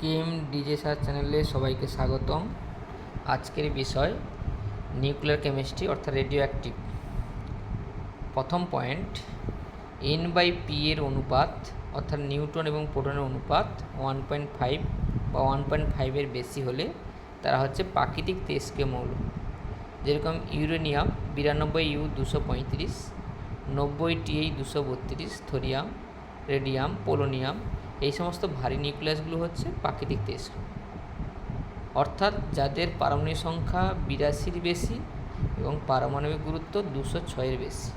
KM DJ সার চ্যানেলে সবাইকে স্বাগতম। আজকের বিষয় নিউক্লিয়ার কেমিস্ট্রি অর্থাৎ রেডিও অ্যাক্টিভ প্রথম পয়েন্ট এন বাই পি এর অনুপাত অর্থাৎ নিউটন এবং প্রোটনের অনুপাত ওয়ান পয়েন্ট ফাইভ বা ওয়ান পয়েন্ট ফাইভের বেশি হলে তারা হচ্ছে প্রাকৃতিক তেজকে মৌল। যেরকম ইউরেনিয়াম বিরানব্বই ইউ দুশো পঁয়ত্রিশ, নব্বই টিএই দুশো বত্রিশ, থোরিয়াম, রেডিয়াম, পোলোনিয়াম এই সমস্ত ভারী নিউক্লিয়াসগুলো হচ্ছে প্রাকৃতিক তেজ। অর্থাৎ যাদের পারমাণবিক সংখ্যা বিরাশির বেশি এবং পারমাণবিক গুরুত্ব দুশো ছয়ের বেশি।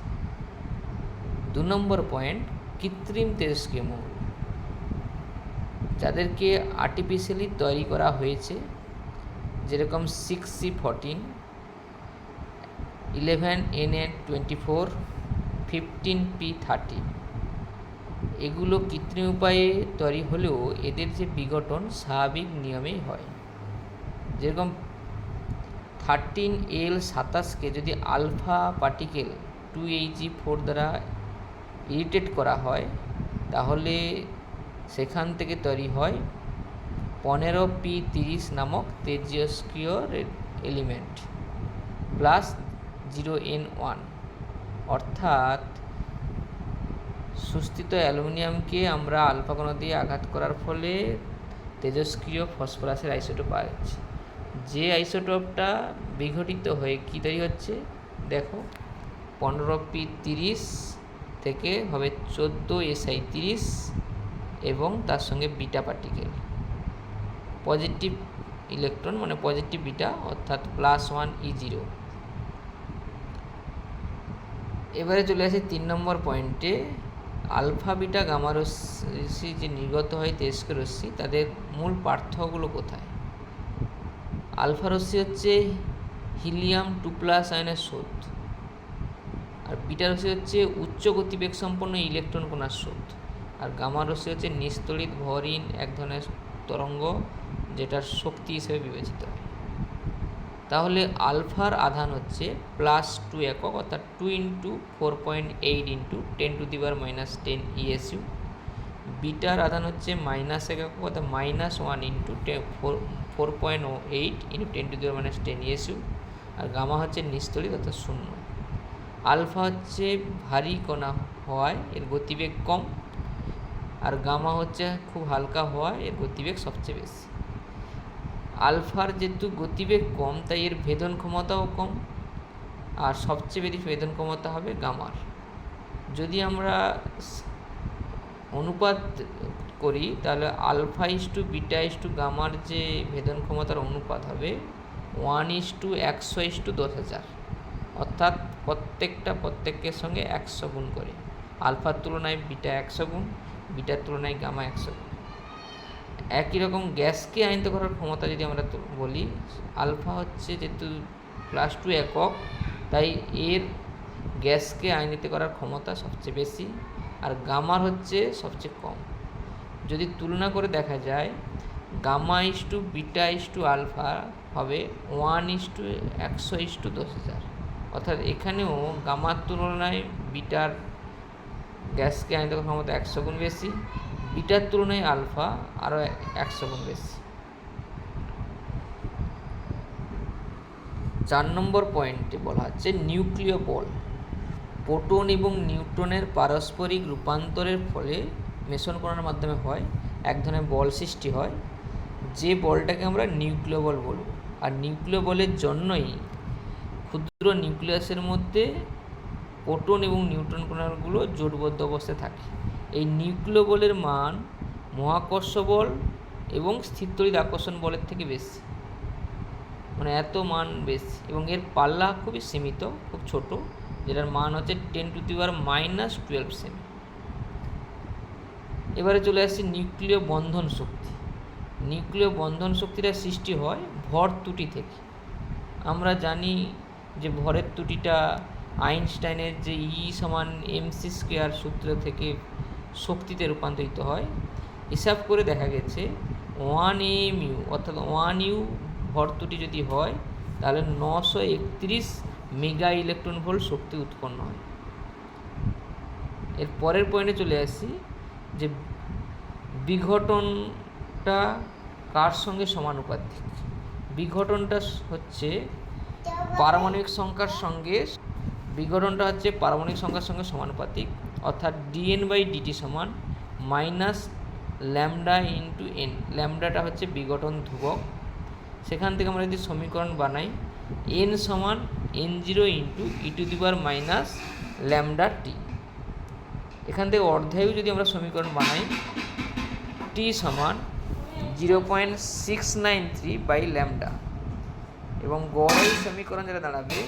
দু নম্বর পয়েন্ট, কৃত্রিম তেজস্ক্রিয় মৌল। যাদেরকে আর্টিফিশিয়ালি তৈরি করা হয়েছে, যেরকম six C fourteen eleven N A twenty four fifteen P thirty এগুলো কৃত্রিম উপায়ে তৈরি হলেও এদের যে বিঘটন স্বাভাবিক নিয়মেই হয়। যেরকম থার্টিন এল সাতাশকে যদি alpha particle two HG four দ্বারা ইরিটেট করা হয়, তাহলে সেখান থেকে তৈরি হয় পনেরো পি তিরিশ নামক তেজস্ক্রিয় element plus zero N one অর্থাৎ সুস্থিত অ্যালুমিনিয়ামকে আমরা আলফা কণা দিয়ে আঘাত করার ফলে তেজস্ক্রিয় ফসফরাসের আইসোটোপ যাচ্ছে যে আইসোটোপটা বিঘটিত হয়ে কী তৈরি হচ্ছে? দেখো, পনেরো পি তিরিশ থেকে হবে চোদ্দ এসআই তিরিশ এবং তার সঙ্গে বিটা পার্টিকেল। পজিটিভ ইলেকট্রন মানে পজিটিভ বিটা অর্থাৎ প্লাস ওয়ান ই জিরো। এবারে চলে আসি তিন নম্বর পয়েন্টে। আলফা, বিটা, গামা রশ্মি যে নির্গত হয় তেজস্ক্র রশ্মি, তাদের মূল পার্থক্যগুলো কোথায়? আলফা রশ্মি হচ্ছে হিলিয়াম টু প্লাস আয়নের স্রোত, আর বিটা রশ্মি হচ্ছে উচ্চ গতিবেগ সম্পন্ন ইলেকট্রন কণার স্রোত, আর গামা রশ্মি হচ্ছে নিস্তড়িত ভরিন এক ধরনের তরঙ্গ যেটার শক্তি হিসেবে বিবেচিত হয়। তাহলে আলফার আধান হচ্ছে প্লাস টু একক, অর্থাৎ two into four point eight into ten to the power minus ten ESU bitter আধান হচ্ছে মাইনাস একক, অর্থাৎ minus one into four four point o eight into ten to the power minus ten ESU R gamma হচ্ছে নিস্তলিত, অর্থাৎ শূন্য। Alpha হচ্ছে ভারী কণা হওয়ায় এর গতিবেগ কম, আর গামা হচ্ছে খুব হালকা হওয়ায় এর গতিবেগ সবচেয়ে বেশি। আলফার যেহেতু গতিবেগ কম, তাই এর ভেদন ক্ষমতাও কম। আর সবচেয়ে বেশি ভেদন ক্ষমতা হবে গামার। যদি আমরা অনুপাত করি, তাহলে alpha is to beta is to গামার যে ভেদন ক্ষমতার অনুপাত হবে, ওয়ান ইস টু একশো ইস টু দশ হাজার। অর্থাৎ প্রত্যেকটা প্রত্যেকের সঙ্গে একশো গুণ করে। আলফার তুলনায় বিটা একশো গুণ, বিটার তুলনায় গামা একশো গুণ। একই রকম গ্যাসকে আইনত করার ক্ষমতা যদি আমরা বলি, আলফা হচ্ছে যেহেতু প্লাস টু একক, তাই এর গ্যাসকে আইনিত করার ক্ষমতা সবচেয়ে বেশি আর গামার হচ্ছে সবচেয়ে কম। যদি তুলনা করে দেখা যায়, gamma is to beta is to alpha হবে ওয়ান ইস টু একশো ইস টু দশ হাজার। অর্থাৎ এখানেও গামার তুলনায় বিটার গ্যাসকে আইনিত করার ক্ষমতা একশো গুণ বেশি বিটার তুলনায় আলফা আরও একশো গুণ বেশি। চার নম্বর পয়েন্টে বলা হচ্ছে নিউক্লিয় বল। প্রোটন এবং নিউট্রনের পারস্পরিক রূপান্তরের ফলে মেশন করার মাধ্যমে হয়, এক ধরনের বল সৃষ্টি হয়, যে বলটাকে আমরা নিউক্লিয় বল বলব আর নিউক্লিয় বলের জন্যই ক্ষুদ্র নিউক্লিয়াসের মধ্যে প্রোটন এবং নিউট্রন কণাগুলো জোটবদ্ধ অবস্থায় থাকে। এই নিউক্লিয় বলের মান মহাকর্ষ বল এবং স্থিরতরিত আকর্ষণ বলের থেকে বেশি। মানে এত মান বেশি। এবং এর পাল্লা খুবই সীমিত, খুব ছোট, যেটার মান হচ্ছে ten to the power minus twelve semi এবারে চলে আসছি নিউক্লিয় বন্ধন শক্তি। নিউক্লিয় বন্ধন শক্তিটা সৃষ্টি হয় ভর ত্রুটি থেকে। আমরা জানি যে ভরের ত্রুটিটা আইনস্টাইনের যে ই সমান এমসি স্কোয়ার সূত্র থেকে শক্তিতে রূপান্তরিত হয়। হিসাব করে দেখা গেছে ওয়ান এম ইউ অর্থাৎ ওয়ান ইউ ভর্তুটি যদি হয়, তাহলে নশো একত্রিশ মেগা ইলেকট্রন ভোল্ট শক্তি উৎপন্ন হয়। এর পরের পয়েন্টে চলে আসি, যে বিঘটনটা কার সঙ্গে সমানুপাতিক? বিঘটনটা হচ্ছে পারমাণবিক সংখ্যার সঙ্গে, বিঘটনটা হচ্ছে পারমাণবিক সংখ্যার সঙ্গে সমানুপাতিক। অর্থাৎ ডিএন বাই ডিটি সমান মাইনাস ল্যামডা ইন্টু এন ল্যামডাটা হচ্ছে বিঘটন ধ্রুবক। সেখান থেকে আমরা যদি সমীকরণ বানাই এন সমান N zero into E to the power minus lambda T এখান থেকে অর্ধায়ু যদি আমরা সমীকরণ বানাই টি সমান zero point six nine three by lambda এবং গড়ায়ু সমীকরণ যেটা দাঁড়াবে,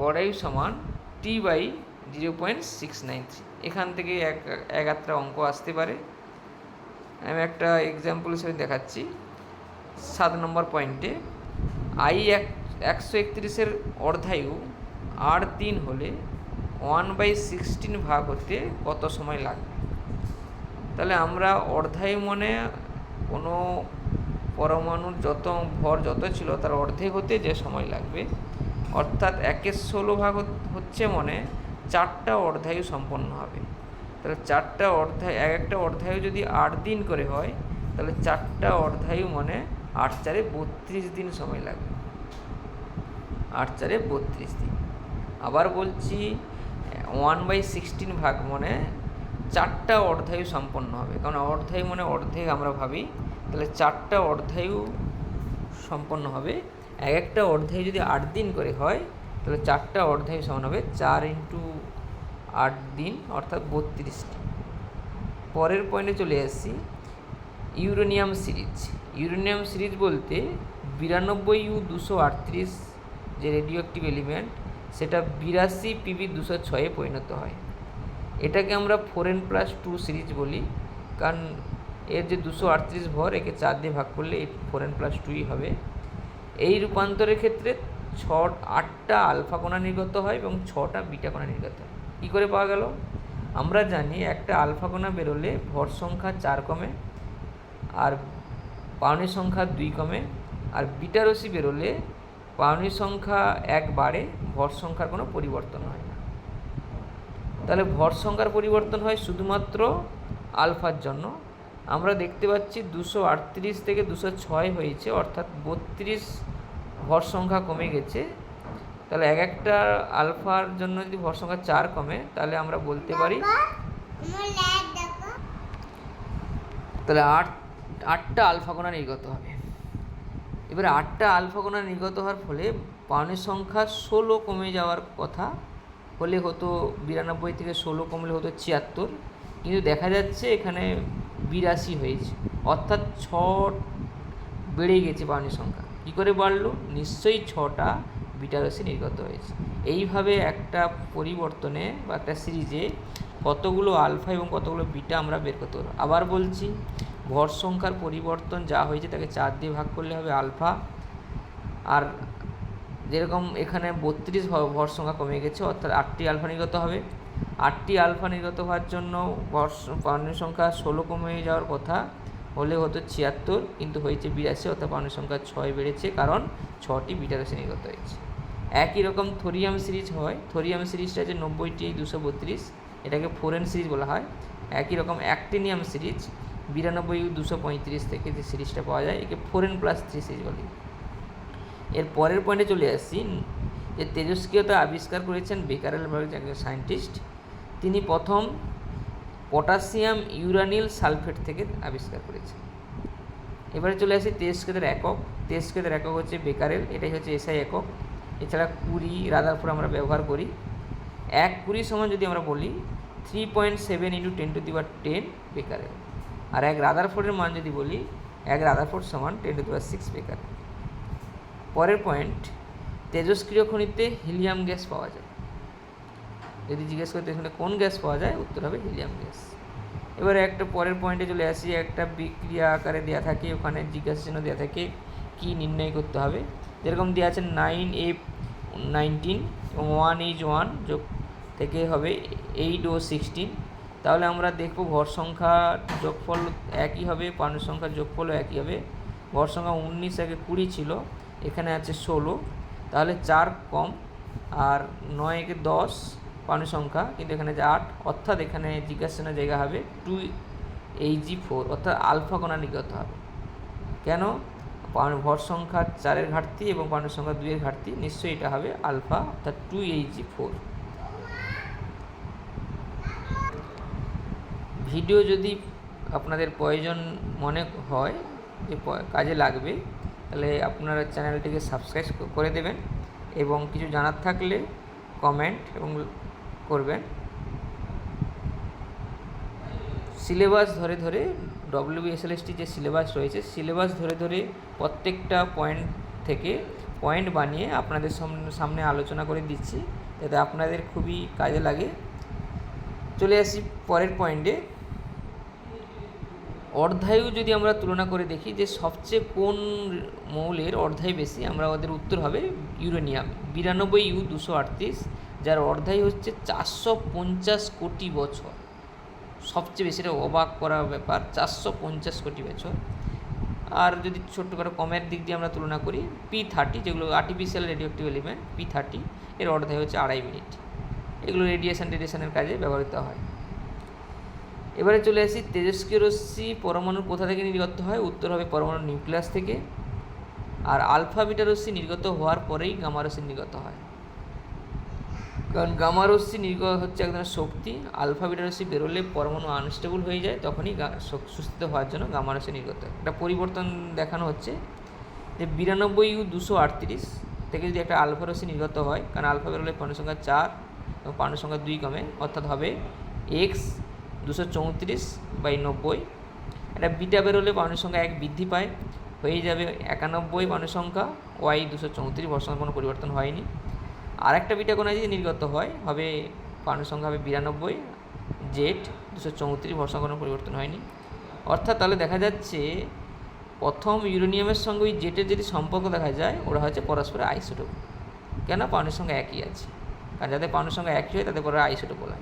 গড়ায়ু সমান T by zero point six nine three এখান থেকে এক এক আধটা অঙ্ক আসতে পারে। আমি একটা এক্সাম্পল হিসেবে দেখাচ্ছি। সাত নম্বর পয়েন্টে আই এক, একশো একত্রিশের অর্ধায়ু আর তিন হলে ওয়ান বাই সিক্সটিন ভাগ হতে কত সময় লাগবে? তাহলে আমরা অর্ধায়ু মনে কোনো পরমাণুর যত ভর যত ছিল তার অর্ধেক হতে যে সময় লাগবে। অর্থাৎ একের ষোলো ভাগ হচ্ছে মনে চারটা অর্ধায়ু সম্পন্ন হবে। তাহলে চারটা অর্ধায় এক একটা অর্ধায়ু যদি আট দিন করে হয়, তাহলে চারটা অর্ধায়ু মানে আট চারে বত্রিশ দিন সময় লাগবে। আট চারে বত্রিশ দিন। আবার বলছি ওয়ান বাই সিক্সটিন ভাগ মানে চারটা অর্ধায়ু সম্পন্ন হবে। কারণ অর্ধায়ু মানে অর্ধেক আমরা ভাবি, তাহলে চারটা অর্ধায়ু সম্পন্ন হবে। এক একটা অর্ধায়ু যদি আট দিন করে হয় তাহলে চারটা অর্ধায়ু সমান হবে চার ইন্টু আট দিন, অর্থাৎ বত্রিশটি। পরের পয়েন্টে চলে আসছি ইউরেনিয়াম সিরিজ। ইউরেনিয়াম সিরিজ বলতে বিরানব্বই ইউ দুশো আটত্রিশ যে রেডিও অ্যাক্টিভ এলিমেন্ট সেটা বিরাশি পিবি দুশো ছয়ে পরিণত হয়। এটাকে আমরা four N plus two series বলি, কারণ এর যে দুশো আটত্রিশ ভর, একে চার দিয়ে ভাগ করলে এই ফোর এন প্লাস টুই হবে। এই রূপান্তরের ক্ষেত্রে ছ আটটা আলফা কণা নির্গত হয় এবং ছটা বিটা কণা নির্গত হয়। কী করে পাওয়া গেল? আমরা জানি একটা আলফা কণা বেরোলে ভর সংখ্যা চার কমে, আর পাওনির সংখ্যা দুই কমে, আর বিটা রশ্মি বেরোলে পাওনির সংখ্যা এক বাড়ে, ভর সংখ্যার কোনো পরিবর্তন হয় না। তাহলে ভর সংখ্যার পরিবর্তন হয় শুধুমাত্র আলফার জন্য। আমরা দেখতে পাচ্ছি দুশো আটত্রিশ থেকে দুশো ছয় হয়েছে, অর্থাৎ বত্রিশ ভর সংখ্যা কমে গেছে তাহলে এক একটা আলফার জন্য যদি ভর সংখ্যা চার কমে তাহলে আমরা বলতে পারি তাহলে আট আটটা আলফা কণা নির্গত হবে। এবারে আটটা আলফা কণা নির্গত হওয়ার ফলে পাওনের সংখ্যা ষোলো কমে যাওয়ার কথা হলে হতো বিরানব্বই থেকে ষোলো কমলে হতো ছিয়াত্তর কিন্তু দেখা যাচ্ছে এখানে বিরাশি হয়েছে অর্থাৎ ছ বেড়ে গেছে পাওনের সংখ্যা। কী করে বাড়লো? নিশ্চয়ই ছটা বিটা বিটারসি নির্গত হয়েছে। এইভাবে একটা পরিবর্তনে বা একটা সিরিজে কতগুলো আলফা এবং কতগুলো বিটা আমরা বের করতে পারব। আবার বলছি, ভর সংখ্যার পরিবর্তন যা হয়েছে তাকে চার দিয়ে ভাগ করলে হবে আলফা আর যেরকম এখানে বত্রিশ ভর সংখ্যা কমে গেছে, অর্থাৎ আটটি আলফা নির্গত হবে। আটটি আলফা নির্গত হওয়ার জন্য ভর পাওনের সংখ্যা ষোলো কমে যাওয়ার কথা। হলে হতো ছিয়াত্তর, কিন্তু হয়েছে বিরাশি, অর্থাৎ পাওনের সংখ্যা ছয় বেড়েছে, কারণ ছটি বিটারসে নির্গত হয়েছে। একই রকম থোরিয়াম সিরিজ হয়, থোরিয়াম সিরিজটা আছে নব্বইটি, দুশো বত্রিশ, এটাকে ফোরেন সিরিজ বলা হয়। একই রকম অ্যাক্টিনিয়াম সিরিজ, বিরানব্বই, দুশো পঁয়ত্রিশ থেকে যে সিরিজটা পাওয়া যায়, একে ফোরেন প্লাস থ্রি সিরিজ বলি। এর পরের পয়েন্টে চলে আসছি যে তেজস্ক্রিয়তা আবিষ্কার করেছেন বেকারেল একজন সায়েন্টিস্ট। তিনি প্রথম পটাশিয়াম ইউরানিল সালফেট থেকে আবিষ্কার করেছে। এবারে চলে আসি তেজস্ক্রিয়তার একক। তেজস্ক্রিয়তার একক হচ্ছে বেকারেল, এটাই হচ্ছে এসআই একক। এছাড়া কুড়ি রাদারফোর আমরা ব্যবহার করি। এক কুড়ি সমান যদি আমরা বলি, three point seven into ten to দিবার টেন বেকারেল। আর এক রাদারফোর্ডের মান যদি বলি, এক রাদারফোর্ড সমান টেন টু দিবার সিক্স বেকারেল। পরের পয়েন্ট, তেজস্ক্রিয় খনিতে হিলিয়াম গ্যাস পাওয়া যায়। যদি জিজ্ঞেস করতে এখানে কোন গ্যাস পাওয়া যায়? উত্তর হবে হিলিয়াম গ্যাস। এবারে একটা পরের পয়েন্টে চলে আসি, একটা বিক্রিয়া আকারে দেওয়া থাকে, ওখানে জিজ্ঞাসা চিহ্ন দেওয়া থাকে কী নির্ণয় করতে হবে। যেরকম দেওয়া আছে নাইন এফ নাইনটিন এবং ওয়ান এইচ ওয়ান যোগ থেকে হবে এইট ও সিক্সটিন তাহলে আমরা দেখব ভর সংখ্যা যোগফল একই হবে পানুর সংখ্যার যোগফলও একই হবে। ভর সংখ্যা উনিশ আগে কুড়ি ছিল, এখানে আছে ষোলো। তাহলে চার কম, আর নয় একে দশ সংখ্যা, কিন্তু এখানে যে আট, অর্থাৎ এখানে জিজ্ঞাসার জায়গা হবে টু এইচ জি ফোর অর্থাৎ আলফা কণা নির্গত হবে। কেন? ভর সংখ্যা চারের ঘাটতি এবং পারমাণবিক সংখ্যা দুইয়ের ঘাটতি, নিশ্চয়ই এটা হবে আলফা, অর্থাৎ টু এইচজি ফোর ভিডিও যদি আপনাদের প্রয়োজন মনে হয়, যে কাজে লাগবে, তাহলে আপনারা চ্যানেলটিকে সাবস্ক্রাইব করে দেবেন এবং কিছু জানার থাকলে কমেন্ট এবং করবেন সিলেবাস ধরে ধরে ডব্লিউবিএসএলএসটি যে সিলেবাস রয়েছে, সিলেবাস ধরে ধরে প্রত্যেকটা পয়েন্ট থেকে পয়েন্ট বানিয়ে আপনাদের সামনে আলোচনা করে দিচ্ছি, যাতে আপনাদের খুবই কাজে লাগে। চলে আসি পরের পয়েন্টে অর্ধায়ু যদি আমরা তুলনা করে দেখি যে সবচেয়ে কোন মৌলের অর্ধায়ু বেশি, আমরা ওদের উত্তর হবে ইউরেনিয়াম। বিরানব্বই ইউ দুশো আটত্রিশ যার অর্ধায়ু হচ্ছে চারশো পঞ্চাশ কোটি বছর। সবচেয়ে বেশি এটা অবাক করার ব্যাপার, চারশো পঞ্চাশ কোটি বছর। আর যদি ছোট্ট করে কমের দিক দিয়ে আমরা তুলনা করি পি থার্টি যেগুলো artificial radioactive element P thirty এর অর্ধায়ু হচ্ছে আড়াই মিনিট। এগুলো রেডিয়েশন রেডিয়েশনের কাজে ব্যবহৃত হয়। এবারে চলে আসি, তেজস্ক্রিয় রশ্মি পরমাণুর কোথা থেকে নির্গত হয়? উত্তর হবে পরমাণুর নিউক্লিয়াস থেকে। আর আলফা বিটা রশ্মি নির্গত হওয়ার পরেই গামা রশ্মি নির্গত হয়। কারণ গামা রশ্মি নির্গত হচ্ছে এক ধরনের শক্তি, আলফা, বিটা রশ্মি বেরোলে পরমাণু আনস্টেবল হয়ে যায়, তখনই সুস্থিত হওয়ার জন্য গামা রশ্মি নির্গত হয়। একটা পরিবর্তন দেখানো হচ্ছে যে বিরানব্বই ইউ দুশো আটত্রিশ থেকে যদি একটা আলফা রশ্মি নির্গত হয়, কারণ আলফা বেরোলে পাণ্ডু সংখ্যা চার এবং পাণ্ডু সংখ্যা দুই কমে, অর্থাৎ হবে এক্স দুশো চৌত্রিশ বাই নব্বই। এটা বিটা বেরোলে পাণ্ডু সংখ্যা এক বৃদ্ধি পায়, হয়ে যাবে একানব্বই পাণ্ডু সংখ্যা ওয়াই দুশো চৌত্রিশ সংখ্যা কোনো পরিবর্তন হয়নি। আর একটা বিটা কোণা যদি নির্গত হয়, হবে পাণ্ডু সংখ্যা হবে বিরানব্বই, জেড দুশো চৌত্রিশ, ভর সংখ্যা কোনো পরিবর্তন হয়নি। অর্থাৎ তাহলে দেখা যাচ্ছে প্রথম ইউরেনিয়ামের সঙ্গে ওই জেটের যদি সম্পর্ক দেখা যায়, ওরা হচ্ছে পরস্পরের আইসোটোপ। কেন? পাউনের সঙ্গে একই আছে। কারণ যাদের পাউনের সঙ্গে একই হয়, তাদের পরে আইসোটোপ বলা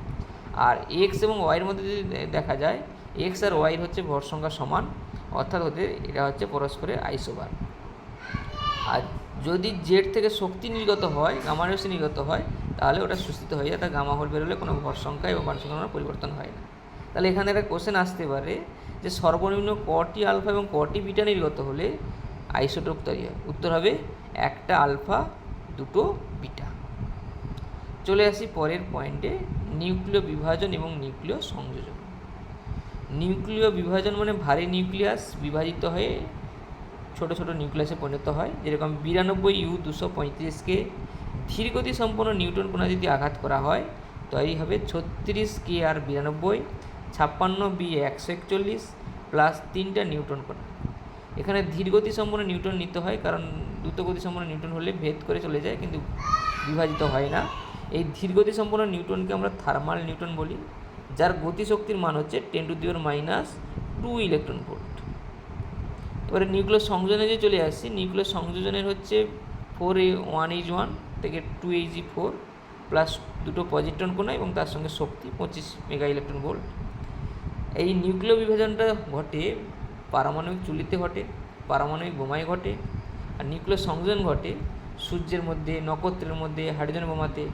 আর এক্স এবং ওয়াইয়ের মধ্যে যদি দেখা যায় এক্স আর ওয়াইয়ের হচ্ছে ভর সংখ্যা সমান, অর্থাৎ ওদের এটা হচ্ছে পরস্পরের আইসোবার। আর যদি জেড থেকে শক্তি নির্গত হয়, গামা রশ্মি নির্গত হয়, তাহলে ওটা সুস্থিত হয়ে যায়, তার গামা হোল বেরোলে কোনো ভর সংখ্যা এবং মান সংখ্যার পরিবর্তন হয় না। তাহলে এখানে একটা কোশ্চেন আসতে পারে যে সর্বনিম্ন কটি আলফা এবং কটি বিটা নির্গত হলে আইসোটোপ তৈরি হয়? উত্তর হবে একটা আলফা, দুটো বিটা। চলে আসি পরের পয়েন্টে নিউক্লিয় বিভাজন এবং নিউক্লিয় সংযোজন। নিউক্লিয় বিভাজন মানে ভারী নিউক্লিয়াস বিভাজিত হয়ে ছোট ছোট নিউক্লিয়াসে পরিণত হয়, যেরকম বিরানব্বই ইউ দুশো পঁয়ত্রিশকে ধীরগতি সম্পন্ন নিউটন কোণা যদি আঘাত করা হয়, তৈরি হবে ছত্রিশ কে আর বিরানব্বই, ছাপ্পান্ন বি একশো একচল্লিশ প্লাস তিনটা নিউটন কোণা। এখানে ধীরগতি সম্পন্ন নিউটন নিতে হয়, কারণ দ্রুতগতি সম্পন্ন নিউটন হলে ভেদ করে চলে যায়, কিন্তু বিভাজিত হয় না। এই ধীরগতি সম্পন্ন নিউটনকে আমরা থার্মাল নিউটন বলি, যার গতিশক্তির মান হচ্ছে ten to the power minus two electron volt. এবারে নিউক্লিয়াস সংযোজনে যে চলে আসছি নিউক্লিয়াস সংযোজনের হচ্ছে four A one H one থেকে two H G four plus দুটো পজিট্রন কোণা এবং তার সঙ্গে শক্তি পঁচিশ মেগা ইলেকট্রন ভোল্ট এই নিউক্লিয় বিভাজনটা ঘটে, পারমাণবিক চুলিতে ঘটে, পারমাণবিক বোমায় ঘটে। আর নিউক্লিয় সংযোজন ঘটে সূর্যের মধ্যে, নক্ষত্রের মধ্যে হাইড্রোজেন বোমাতে।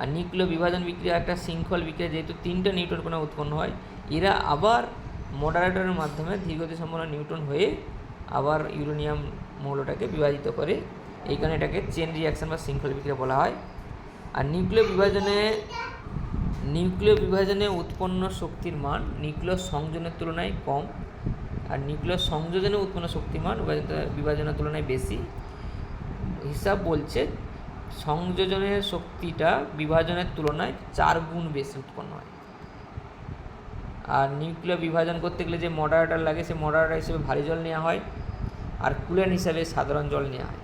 আর নিউক্লিয় বিভাজন বিক্রিয়া একটা শৃঙ্খল বিক্রিয়া, যেহেতু তিনটা নিউটন কণা উৎপন্ন হয়, এরা আবার মডারেটরের মাধ্যমে ধীরগতি সম্পন্ন নিউটন হয়ে আবার ইউরেনিয়াম মৌলটাকে বিভাজিত করে এই কারণে এটাকে চেন রিয়াকশন বা শৃঙ্খল বিক্রিয়া বলা হয়। আর নিউক্লিয় বিভাজনে নিউক্লিয় বিভাজনে উৎপন্ন শক্তির মান নিউক্লিয় সংযোজনের তুলনায় কম। আর নিউক্লিয় সংযোজনে উৎপন্ন শক্তির মান বিভাজন- বিভাজনের তুলনায় বেশি। হিসাব বলছে সংযোজনের শক্তিটা বিভাজনের তুলনায় চার গুণ বেশি উৎপন্ন হয়। আর নিউক্লিয় বিভাজন করতে গেলে যে মডারেটার লাগে সে মডারেটার হিসেবে ভারী জল নেওয়া হয় আর কুলেন হিসাবে সাধারণ জল নেওয়া হয়।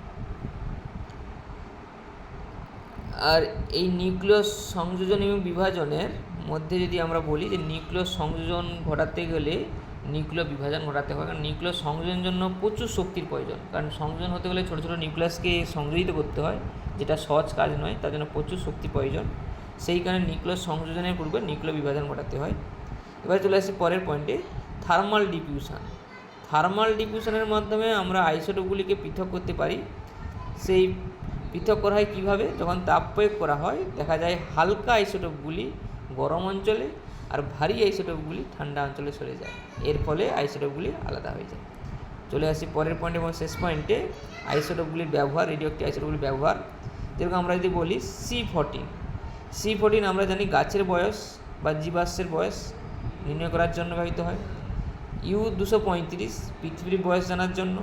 আর এই নিউক্লিয় সংযোজন এবং বিভাজনের মধ্যে যদি আমরা বলি যে নিউক্লিয় সংযোজন ঘটাতে গেলে নিউক্লিয় বিভাজন ঘটাতে হয়, কারণ নিউক্লিয় সংযোজনের জন্য প্রচুর শক্তির প্রয়োজন। কারণ সংযোজন হতে গেলে ছোটো ছোটো নিউক্লিয়াসকে সংযোজিত করতে হয়, যেটা সহজ কাজ নয়, তার জন্য প্রচুর শক্তি প্রয়োজন। সেই কারণে নিউক্লিয় সংযোজনের পূর্বে নিউক্লিয় বিভাজন ঘটাতে হয়। এবার চলে আসি পরের পয়েন্টে থার্মাল ডিফিউশন থার্মাল ডিফিউশনের মাধ্যমে আমরা আইসোটোপগুলিকে পৃথক করতে পারি। সেই পৃথক করা হয় কীভাবে? যখন তাপ প্রয়োগ করা হয়, দেখা যায় হালকা আইসোটোপগুলি গরম অঞ্চলে আর ভারী আইসোটোপগুলি ঠান্ডা অঞ্চলে সরে যায়। এর ফলে আইসোটোপগুলি আলাদা হয়ে যায়। চলে আসি পরের পয়েন্ট এবং শেষ পয়েন্টে আইসোটোপগুলির ব্যবহার রেডিও একটি আইসোটোপগুলির ব্যবহার। যেরকম আমরা যদি বলি সি ফোরটিন সি ফোরটিন আমরা জানি গাছের বয়স বা জীবাশ্মের বয়স। নির্ণয় করার জন্য ব্যবহৃত হয়। ইউ দুশো পঁয়ত্রিশ, পৃথিবীর বয়স জানার জন্য।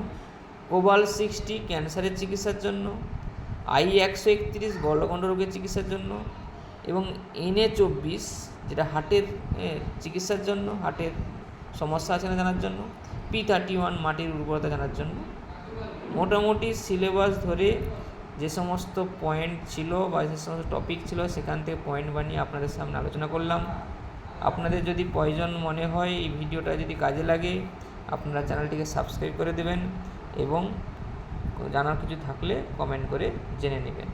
কোবাল সিক্সটি, ক্যান্সারের চিকিৎসার জন্য। আই একশো একত্রিশ, গলগণ্ড রোগের চিকিৎসার জন্য। এবং এনএ চব্বিশ, যেটা হার্টের চিকিৎসার জন্য, হার্টের সমস্যা আছে না জানার জন্য। পি থার্টি ওয়ান, মাটির উর্বরতা জানার জন্য। মোটামুটি সিলেবাস ধরে যে সমস্ত পয়েন্ট ছিল বা যে সমস্ত টপিক ছিল, সেখান থেকে পয়েন্ট বানিয়ে আপনাদের সামনে আলোচনা করলাম। আপনাদের যদি প্রয়োজন মনে হয় এই ভিডিওটা যদি কাজে লাগে, আপনারা চ্যানেলটিকে সাবস্ক্রাইব করে দেবেন এবং জানার কিছু থাকলে কমেন্ট করে জেনে নেবেন।